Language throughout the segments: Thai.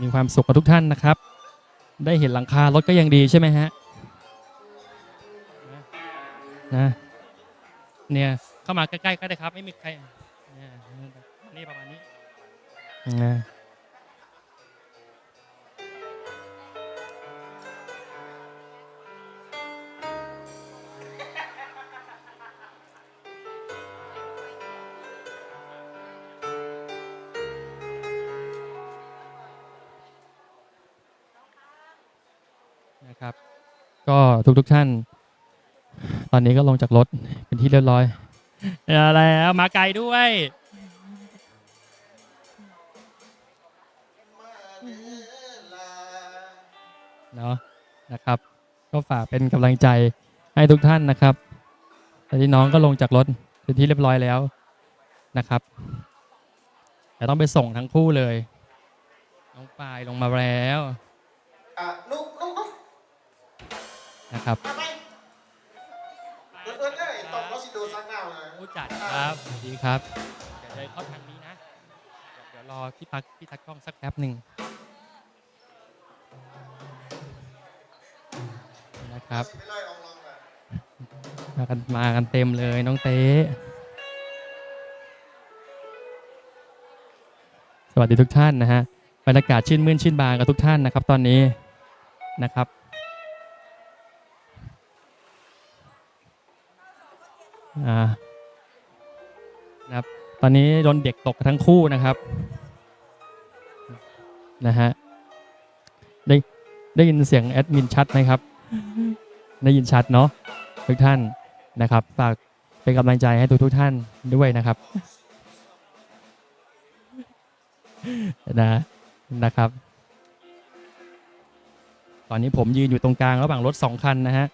มีความสุขกับทุกท่านนะครับ ได้เห็นหลังคารถก็ยังดีใช่ไหมฮะนะเนี่ยเข้ามาใกล้ๆก็ได้ครับ ไม่มีใครเนี่ยนี่ประมาณนี้นะ ก็ทุกๆทท่าน ตอนนี้ก็ลงจากรถเป็นที่เรียบร้อยเอาแล้วมาไกลด้วย เนาะนะครับ ก็ฝากเป็นกำลังใจให้ทุกท่านนะครับตอนนี้น้องก็ลงจากรถเป็นที่เรียบร้อยแล้วนะครับแต่ต้องไปส่งทั้งคู่เลย น้องปายลงมาแล้วอะลูกลูกลูก นะครับเอิ้นเอิ้นเอ้ยตอบว่าสิโดนซักหน้ามาผู้จัดครับสวัสดีครับเดี๋ยวเดินเข้าทางนี้นะเดี๋ยวรอพี่ปักพี่ตักกล้องสักแป๊บหนึ่งนะครับสิไม่ไล่อองลองเลยมากันมากันเต็มเลยน้องเต้สวัสดีทุกท่านนะฮะบรรยากาศชื่นมื่นชื่นบานกับทุกท่านนะครับ ตอนนี้นะครับ นะครับ ตอนนี้โดนเด็กตกทั้งคู่นะครับ นะฮะ ได้ได้ยินเสียงแอดมินชัดไหมครับ ได้ยินชัดเนาะทุกท่านนะครับ ฝากเป็นกำลังใจให้ทุกทุกท่านด้วยนะครับ นะ นะครับ ตอนนี้ผมยืนอยู่ตรงกลางระหว่างรถสองคันนะฮะ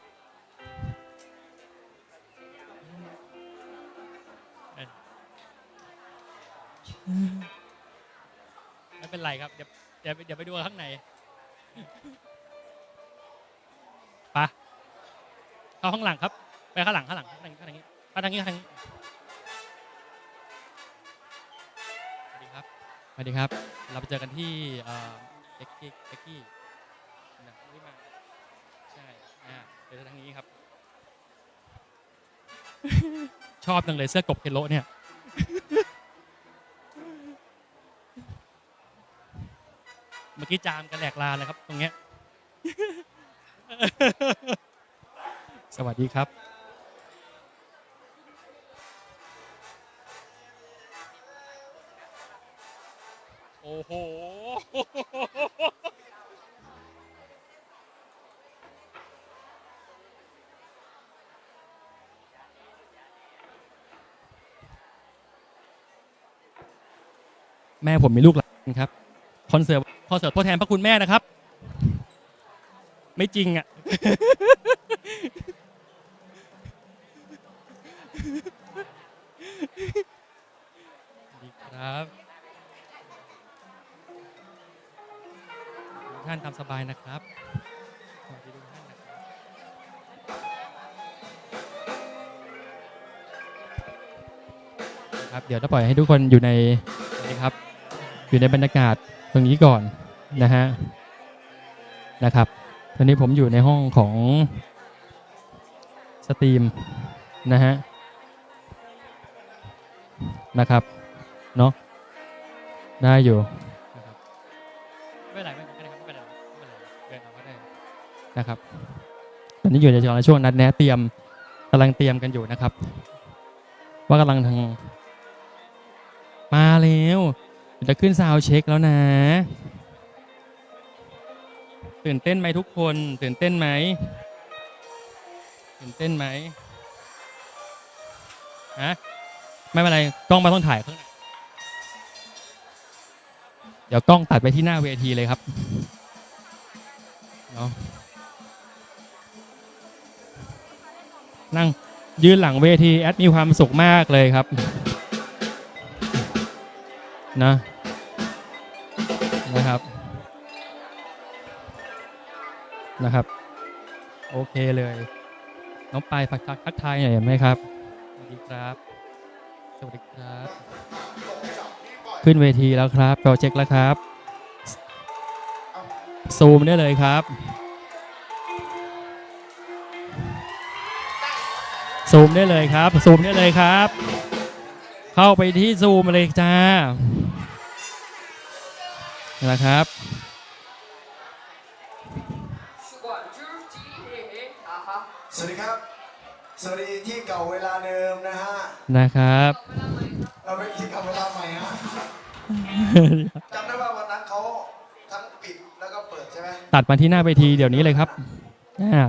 ไม่เป็นไรครับ เดี๋ยวเดี๋ยวเดี๋ยวไปดูข้างในปะเข้าข้างหลังครับ ไปข้างหลังข้างหลังข้างหลังข้างหลังนี้ข้างทางนี้ข้างทางนี้สวัสดีครับสวัสดีครับ เราไปเจอกันที่เอ่อเอ็กกี้เอ็กกี้นะไม่มาใช่อ่าเดี๋ยวทางนี้ครับ ชอบจังเลยเสื้อกบเคโลเนี่ย เมื่ อกี้จามกันแหลกลาเลยครับ ตรงเนี้ย สวัสดีครับ โอ้โห แม่ผมมีลูกหลานครับ คอนเสิร์ต คอนเสิร์ตทดแทนพระคุณแม่นะครับ ไม่จริงอะ ดีครับท่านตามสบายนะครับสวัสดีทุกท่านนะครับครับ เดี๋ยวจะปล่อยให้ทุกคนอยู่ในนี่ครับ อยู่ในบรรยากาศ ตรงนี้ก่อนนะฮะนะครับตอนนี้ผมอยู่ในห้องของสตรีมนะฮะนะครับเนาะได้อยู่นะครับไม่เป็นไรไม่เป็นไรไม่เป็นไรไม่เป็นไรเดินเอาก็ได้นะครับตอนนี้อยู่ในช่วงนัดแนะเตรียมกำลังเตรียมกันอยู่นะครับ ว่ากำลังทางมาแล้วเดี๋ยว จะขึ้นซาวเช็คแล้วนะ ตื่นเต้นไหมทุกคน ตื่นเต้นไหม ตื่นเต้นไหมฮะไม่เป็นไร กล้องไมาต้องถ่ายข้างในเดี๋ยวกล้องตัดไปที่หน้าเวทีเลยครับเนาะนั่งยืนหลังเวที แอดมีความสุขมากเลยครับ นะ นะครับ โอเคเลย น้องปลายฝากทักทายหน่อยไหมครับสวัสดีครับ สวัสดีครับ ขึ้นเวทีแล้วครับโปรเจกต์แล้วครับ ซูมได้เลยครับซูมได้เลยครับซูมได้เลยครับ เข้าไปที่ซูมเลยจ้านะครับ สวัสดีครับ สวัสดีที่เก่าเวลาเดิมนะฮะนะครับ เราไปที่เก่าเวลาใหม่ฮะจำได้ว่าวันนั้นเขาทั้งปิดแล้วก็เปิดใช่ไหมตัดมาที่หน้าเวทีเดี๋ยวนี้เลยครับอ่า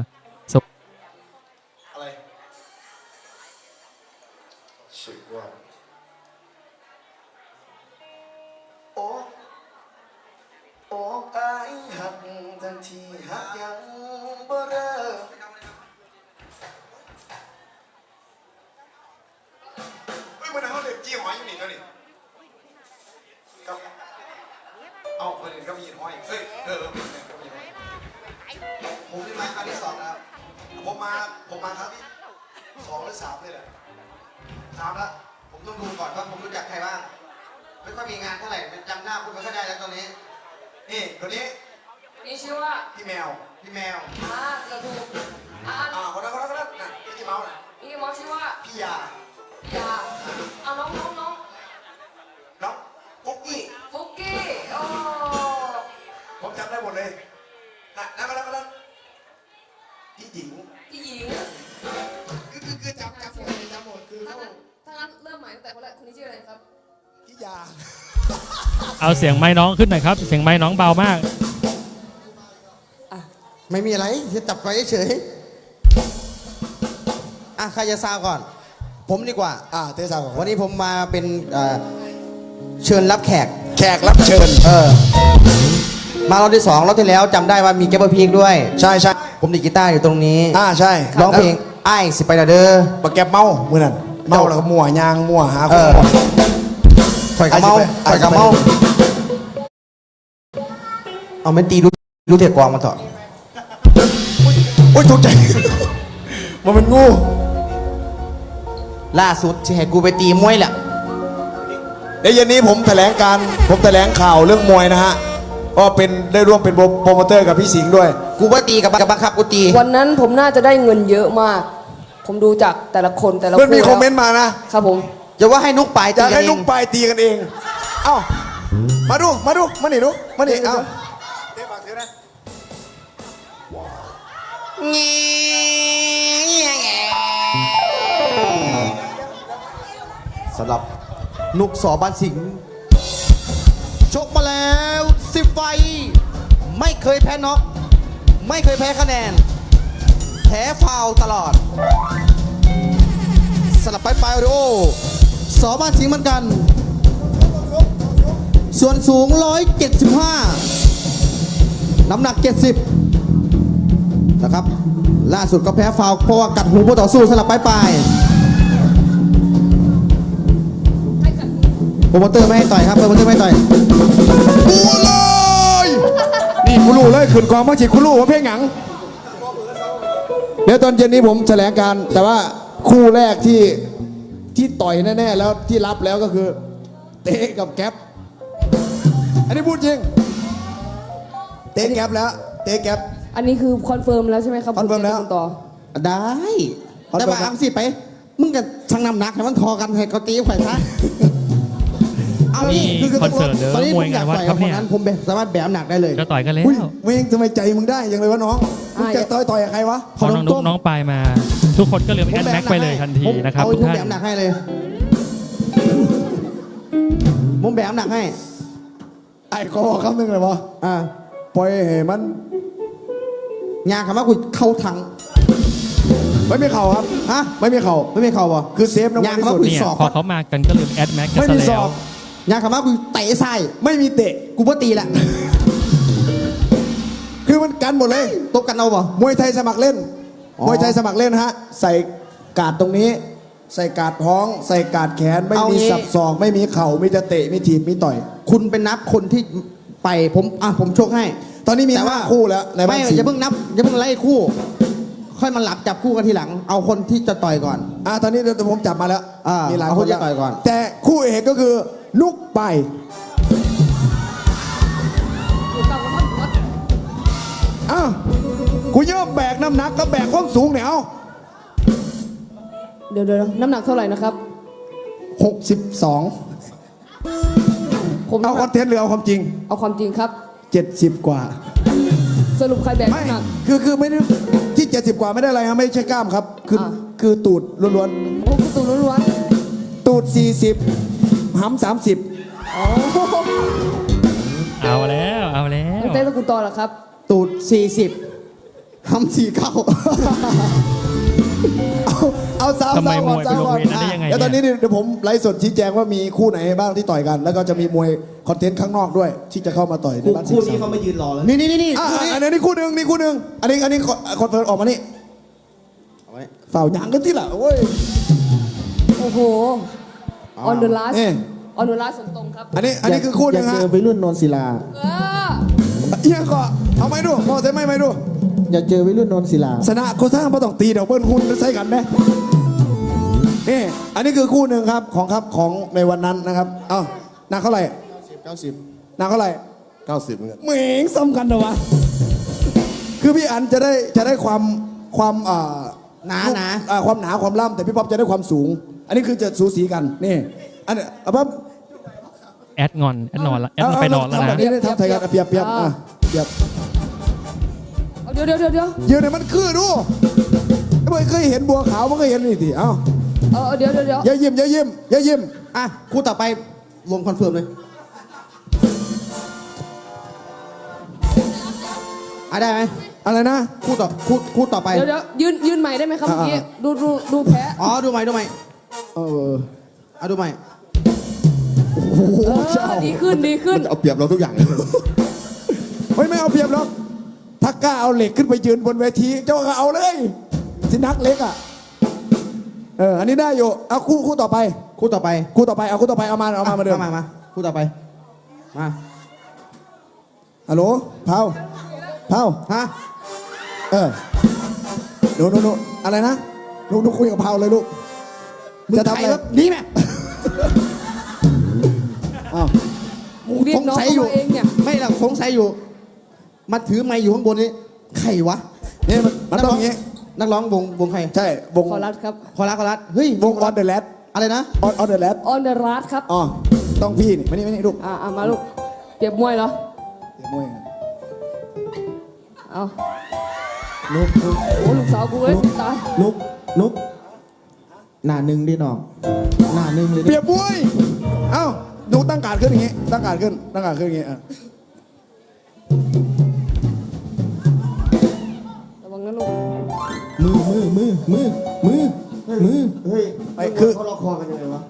องหรือสามเลยแหละสามแล้วผมต้องดูก่อนว่าผมรู้จักใครบ้าง ไม่ค่อยมีงานเท่าไหร่มันจำหน้าคุณไม่ค่อยได้แล้วตอนนี้ นี่คนนี้นี่ชื่อว่าพี่แมว พี่แมว อ่าเราดูอ่าอ่าคนนั้นคนนั้นคนนั้นน่ะพี่เมาส์น่ะนี่มอสชื่อว่าพี่ยาอยาเอาน้องน้องน้องน้องปุ๊กกี้ฟุกกี้โอ้ผมจำได้หมดเลยน่ะนั่นคนนั้นคนนั้นพี่หญิงพี่หญิง ริ่มใหม่ตั้งแต่คนแรกคนนี้ชื่ออะไรครับพี่ยาเอาเสียงไม้น้องขึ้นหน่อยครับ เสียงไม้น้องเบามาก ไม่มีอะไรจะจับไปเฉยๆอะใครจะทราบก่อน ผมดีกว่า อ่าเทสาของวันนี้ผมมาเป็นเอ่อเชิญรับแขก แขกรับเชิญ เออ มารอบที่สองรอบที่แล้วจำได้ว่ามีแกปเปอร์พีกด้วย ใช่ใช่ผมดีดกีตาร์อยู่ตรงนี้อ่าใช่ร้องเพลงไอ้ายสิไปละเด้อ ปากแกบเมามือนั่น เมาแล้วก็มั่วยางมั่วหาคเอนอมั่วข่อยกับเมาไอ้สิไปข่อยกับเมาไอ้สิไปเอาไม่ตีรู้รู้เถียกวางมาเถอะโอ้ยตกใจ มันเป็นงู ล่าสุดที่ให้กูไปตีมวยแหละเดี๋ยวเย็นนี้ผมแถลงการ ผมแถลงข่าวเรื่องมวยนะฮะ ก็เป็นได้ร่วมเป็นโปรโมเตอร์กับพี่สิงห์ด้วย กูว่าตีกับกับบังคับกูตีวันนั้นผมน่าจะได้เงินเยอะมาก ผมดูจากแต่ละคนแต่ละเพื่อนมีแล้วคอมเมนต์มานะ ครับผมจะว่าให้นุกปลายจะตีกัให้นเอลูกงปลายตีกันเอง เอ้า มาดู มาดู มานี่ดูมานี่เอ้าเดี๋ยวฝากถือนะ สำหรับนุกสอบ้านสิงห์ชกมาแล้วสิบไฟท์ไม่เคยแพ้น็อกไม่เคยแพ้คะแนน แพ้ฟาวล์ตลอด สลับไปไปโรสอบ้านสิงห์เหมือนกัน ส่วนสูง 175 น้ำหนัก 70 นะครับ ล่าสุดก็แพ้ฟาวล์เพราะว่ากัดหูผู้ต่อสู้สลับไปไปโปรโมเตอร์ไม่ให้ต่อยครับโปรโมเตอร์ไม่ให้ต่อยกูเลย นี่กูรู้เลยขืนกองมาฉีดกูรู้ว่าเพลงหนัง เดี๋ยวตอนเย็นนี้ผมแถลงการ แต่ว่าคู่แรกที่ที่ต่อยแน่ๆแล้วที่รับแล้วก็คือ เตะกับแก๊ปอันนี้พูดจริง เตะแก๊ปแล้ว เตะแก๊ป อันนี้คือคอนเฟิร์มแล้วใช่ไหมครับคอนเฟิร์มแล้วต่อ ได้ขอโทษแต่ว่าครับอังสิไป มึงกับช่างน้ำหนักให้มันทอกันให้เขาตีไข่ซะ เอานี่นี่คือคอนเสิร์ตหรือตอนนี้มผวยมอยากงานวัดต่อยครักับบคนเนี่ยนั้นผมแบบสามารถแบมหนักได้เลยจะต่อยกันแล้วอุ้ยเวงทำไมใจมึงได้ยังเลยวะน้องมึงอ่าจะต่อยต่อยกับใครวะพอน้องนุ๊กน้องปลายมา ทุกคนก็ลืมแอดแม็กไปเลยทันทีนะครับผมทุกเอาท่านแบมหนักให้เลยผมแบมหนักให้ไอ้ขอบอกคำหนึ่งเลยวะอ่าปล่อยให้มันงานคำว่ากูเข้าถังไม่มีเข่าครับฮะไม่มีเข่าไม่มีเข่าบ่คือเซฟน้ำยางที่เขาสุดคุยเนี่ยศอกพอเขามากันก็ลืมแอดแม็กกันไม่ซะมีศแล้อวก งานคำว่ากูเตะไส้ไม่มีเตะ กูบ่ตีละ คือมันกันหมดเลยตบกันเอาบ่มวยไทยสมัครเล่น อ๋อ มวยไทยสมัครเล่นฮะ ใส่กาดตรงนี้ ใส่กาดท้อง ใส่กาดแขน ไม่มีสับศอก ไม่มีเข่า มีแต่เตะ มีถีบ มีต่อย คุณเป็นนับคนที่ไปผมอะผมโชคให้ตอนนี้มีแต่ว่าห้าคู่แล้วในบ้าไม่นสิงอย่าเพิ่งนับอย่าเพิ่งไล่คู่ ค่อยมาหลับจับคู่กันทีหลัง เอาคนที่จะต่อยก่อน อะตอนนี้เดี๋ยวผมจับมาแล้ว อ่ามีมีหลายเอาคคนนที่แล้วต่อยก่อน แต่คู่เอกก็คือ นุกไปถูกต้องครับอ้าวกูเยอะแบกน้ำหนักก็แบกความสูงเนี่ยเอาเดี๋ยวเดี๋ยวน้ำหนักเท่าไหร่นะครับ หกสิบสองผมเอาคอนเทนต์หรือเอาความจริง เอาความจริงครับ เจ็ดสิบกว่า สรุปใครแบกไม่ น้ำหนัก คือคือไม่ได้ที่เจ็ดสิบกว่าไม่ได้อะไรครับไม่ใช่กล้ามครับ คืออาคือตูดล้วนโอ้คุณตูนล้วนๆตูดสี่สิบ หำสามสิบๆอ๋อเอาแล้วเอาแล้วตั้งแต่ตระกูลต่อเหรอครับ ตูดสี่สิบหำสี่เก้าเอาเอาสาวทำไมสาวมก่อนวยไปสาวลงก่อนเวรนั้นได้ยังไงแล้วตอนนี้เนี่ยเดี๋ยวผมไลฟ์สดชี้แจงว่ามีคู่ไหนบ้างที่ต่อยกัน แล้วก็จะมีมวยคอนเทนต์ข้างนอกด้วย ที่จะเข้ามาต่อยในบ้านคู่สินี้บสาเขามไม่ยืนรอแล้วนี่นี่นี่นี่อันนี้คู่หนึ่งนี่คู่หนึ่งอันนี้อันนี้คอนเฟิร์มออกมานี่เอาไว้ฝ่าวหยางกันที่ละโอ้ยโอ้โห on the last นี่ on the last สมตรงครับอันนี้อันนี้คือคู่หนึ่งอยากฮะเจอวัยรุ่นนนศิลา เออเอียงก็เอาไหมดูมอใส่ไหมไหมดูอยากเจอวัยรุ่นนนศิลา ชนะโคซ่าไม่ต้องตีเดี๋ยวเบิ้ลหุ้นใส่กันนะนี่อันนี้คือคู่หนึ่งครับของครับของในวันนั้นนะครับเอ้าหนักเท่าไหร่90หนักเท่าไหร่90เหมือนกันเหม่งซ้ำกันเหรอวะคือพี่อันจะได้จะได้ความความอ่าหนาหนา อ่าความหนาความล่ำแต่พี่ป๊อปจะได้ความสูง อันนี้คือจะสูสีกันนี่อันนี้เอาปั๊บแอดงอนแอดนอนละแอดเอาไปนอนแล้วทำแบนะบนี้ได้ทำไทยกันอะเปรียบเปรียบอะเปรียบเอาเดี๋ยวเดี๋ยวเดี๋ยวเดี๋ยวเดี๋ยวเนี่ยมันคือดูไม่เคยเห็นบัวขาวไม่เคยเห็นนี่ทีเอ้าเออเดี๋ยวเดี๋ยวเดี๋ยวอย่ายิ้มอย่ายิ้มอย่ายิ้มอะคู่ต่อไปลงคอนเฟิร์มเลยอะได้ไหมอะไรนะ คู่ต่อคู่คู่ต่อไป เดี๋ยวเดี๋ยวยืนยืนใหม่ได้ไหมครับเมื่อกี้อ่า ดูดูดูแพ้อ๋อ ดูใหม่ดูใหม่ เอออะดูใหม่ โอ้โหเอเจ้าอดีขึ้นดีขึ้น เอาเปรียบเราทุกอย่างเลยเฮ้ยไม่เอาเปรียบหรอกถ้ากล้าเอาเหล็กขึ้นไปยืนบนเวทีเจ้าก็เอาเลยสินักเล็กอะเอออันนี้ได้อยู่เอาคู่คู่ต่อไป คู่ต่อไปคู่ต่อไปเอาคู่ต่อไปเอามาเอามามาเดิมมามาคู่ต่อไป มาฮัลโหลเผาเผาฮะเออหนูหนูหนูอะไรนะหนูหนูคุยกับเผาเลยลูกมึง จะทำใคอะไรวนี่แม่อ้าวเรียกน้องสงสัยเข้าอยู่มาเองเนี่ย ไม่หรอกสงสัยอยู่มาถือไม้อยู่ข้างบนนี้ใครวะนี่มันมันต้องอย่างงี้ นักร้องวงวงใครใช่วงขอรัดครับ คอรักคอรักเฮ้ยวงออนเดอะแลดอะไรนะ ออนออนเดอะแลด on the last ครับ อ๋อต้องพี่นี่มานี่มานี่ลูกอ่าอ่ามาลูกเปรียบมวยเหรอ เดี๋ยวมวยเอานุกนุกโอ้ลูกสาวกูเอ้ยตาย นุกนุก หน้าหนึ่งดิน้องหน้าหนึ่งเลยเปดิรียบมวยเอ้าหนูตั้งการดขึ้นอย่างงี้ ตั้งการดขึ้น ตั้งการดขึ้นอย่างงี้อะระวังนะลูกมือมือมือมือมือมือเฮ้ยไอ้คือเขาล็อกคอกันยังไงวะ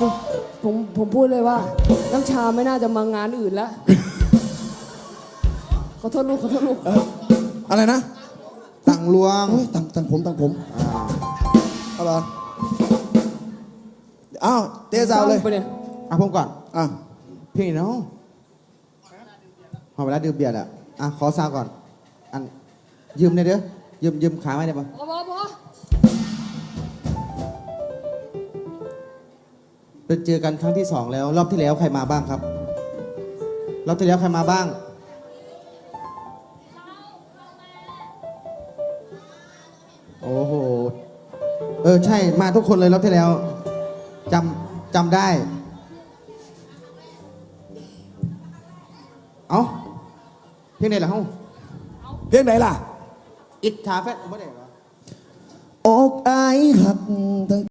ผมผมผมพูดเลยว่าน้ำชาไม่น่าจะมางานอื่นแล้ว ขอโทษลูกขอโทษลูก เอออะไรนะ ตังลวงโอ้ยตั้งตั้งผมตั้งผมเอาเหรออ้าวเตะสาวเลยไปเนี่ยอะผมก่อนอะพี่น้องพอเวลาดื่มเบียร์อะอะขอซาวก่อน อันยืมเนี่อยเด้อยืมยืมขาไว้ได้ปะพอพอพอไปเจอกันครั้งที่สองแล้ว รอบที่แล้วใครมาบ้างครับ รอบที่แล้วใครมาบ้าง ออใช่มาทุกคนเลยรอบที่แล้วจำจำได้ เอาเพียงไหนล่ะเฮ้าเพลงไหนล่ะ อิทธาเฟสไม่ได้เหรอ อกไอายหักทั้ง